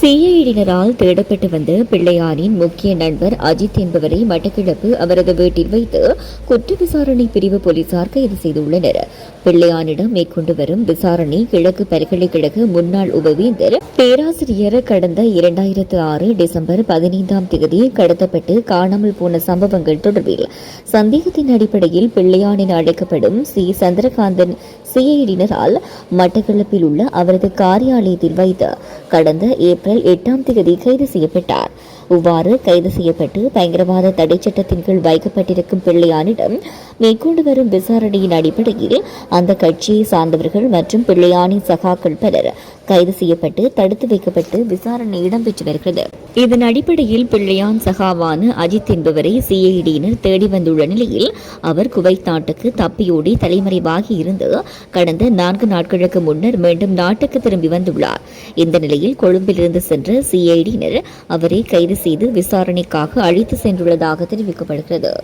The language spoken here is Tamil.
சிஐடியினரால் தேடப்பட்டு வந்த பிள்ளையானின் முக்கிய நண்பர் அஜித் என்பவரை மட்டக்கிழப்பு அவரது வீட்டில் வைத்து குற்ற விசாரணை பிரிவு போலீசார் கைது செய்துள்ளனர். பிள்ளையானிடம் மேற்கொண்டு வரும் விசாரணை கிழக்கு பல்கலைக்கழக முன்னாள் உபவேந்தர் பேராசிரியர் கடந்த இரண்டாயிரத்து ஆறு டிசம்பர் பதினைந்தாம் தேதி கடத்தப்பட்டு காணாமல் போன சம்பவங்கள் தொடர்பில் சந்தேகத்தின் அடிப்படையில் பிள்ளையானின் அழைக்கப்படும் சி. சந்திரகாந்தன் சிஐடியினரால் மட்டக்களப்பில் உள்ள அவரது காரியாலயத்தில் வைத்து கடந்த ஏப்ரல் எட்டாம் தேதி கைது செய்யப்பட்டார். இவ்வாறு கைது செய்யப்பட்டு பயங்கரவாத தடை சட்டத்தின் கீழ் வைக்கப்பட்டிருக்கும் பிள்ளையானிடம் மேற்கொண்டு வரும் விசாரணையின் அடிப்படையில் அந்த கட்சியை சார்ந்தவர்கள் மற்றும் பிள்ளையானின் சகாக்கள் பலர் கைது செய்யப்பட்டு தடுத்து வைக்கப்பட்டு விசாரணை இடம்பெற்று வருகிறது. இதன் அடிப்படையில் பிள்ளையான் சகாவான அஜித் என்பவரை சிஐடியினர் தேடி வந்துள்ள நிலையில் அவர் குவைத் நாட்டுக்கு தப்பியோடி தலைமறைவாகி இருந்து கடந்த நான்கு நாட்களுக்கு முன்னர் மீண்டும் நாட்டுக்கு திரும்பி வந்துள்ளார். இந்த நிலையில் கொழும்பிலிருந்து சென்ற சிஐடியினர் அவரை கைது செய்து விசாரணைக்காக அழைத்து சென்றுள்ளதாக தெரிவிக்கப்படுகிறது.